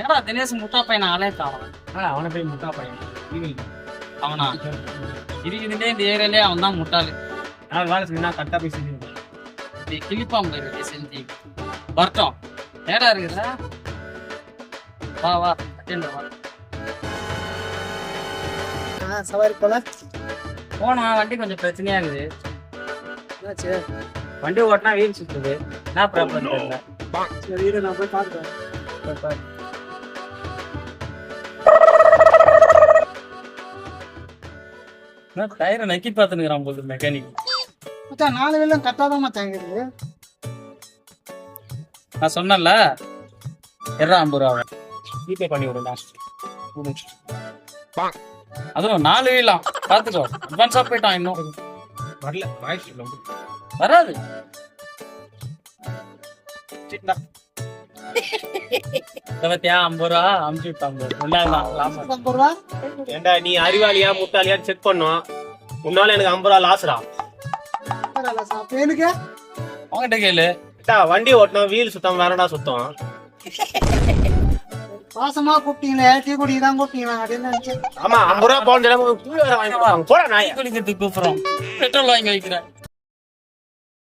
ஏடா தினேஷ் முட்டா பையன் ஆளே ஆ அவனை போய் முட்டா பையன் அவனா? இருக்குதுலே இந்த ஏரியாலே அவன் தான் முட்டாளு. நான் வேலை செஞ்சா கரெக்டாக போய் செஞ்சு நீ கிளிப்பாம்பு இருக்கு செஞ்சு. வரட்டும். ஏடா இருக்குதா வா வா அட்டெண்ட் வா. சவாரி போல போனா வண்டி கொஞ்சம் பிரச்சனையா இருக்குது. என்னாச்சு? வண்டி ஓட்டினா வீல் சுத்துது. என்ன ப்ராப்ளம் தெரியல. சரி நான் போய் பார்க்குறேன் டயரை நக்கி பார்த்துனுக்குறான் போது மெக்கானிக் மச்சான் நாலு வேலையும் கரெக்டாக தான் மச்சான் இருக்குது நான் சொன்னேன்ல எர்ரா ஐம்பது ரூபா ஜிபே பண்ணி விடுடா அதுவும் நாலு வீலாம் பார்த்துக்கோ. அட்வான்ஸாக போயிட்டான் இன்னும். வரல வாய்ஸ் வராது. இதை பத்தியா? ஐம்பது ரூபா? அமுச்சு ஐம்பது. ரூபா? ஏண்டா நீ அறிவாளியா முட்டாளியா செக் பண்ணும். உன்னால எனக்கு ஐம்பது ரூபா லாஸ்டா எனக்கு அவங்ககிட்ட கேளு. வண்டி ஓட்டணும் வீல் சுத்தம் வேறடா சுத்தம்? பாசமா கூப்பிட்டீங்களே டீ குடி தான் கூப்பிட்டீங்களா? அப்படின்னு நினைச்சேன். ஆமா ஐம்பது ரூபா போன போட நாய். குளிக்கிறதுக்கு கூப்பிடுறோம். பெட்ரோல் வாங்கி வைக்கிறேன்.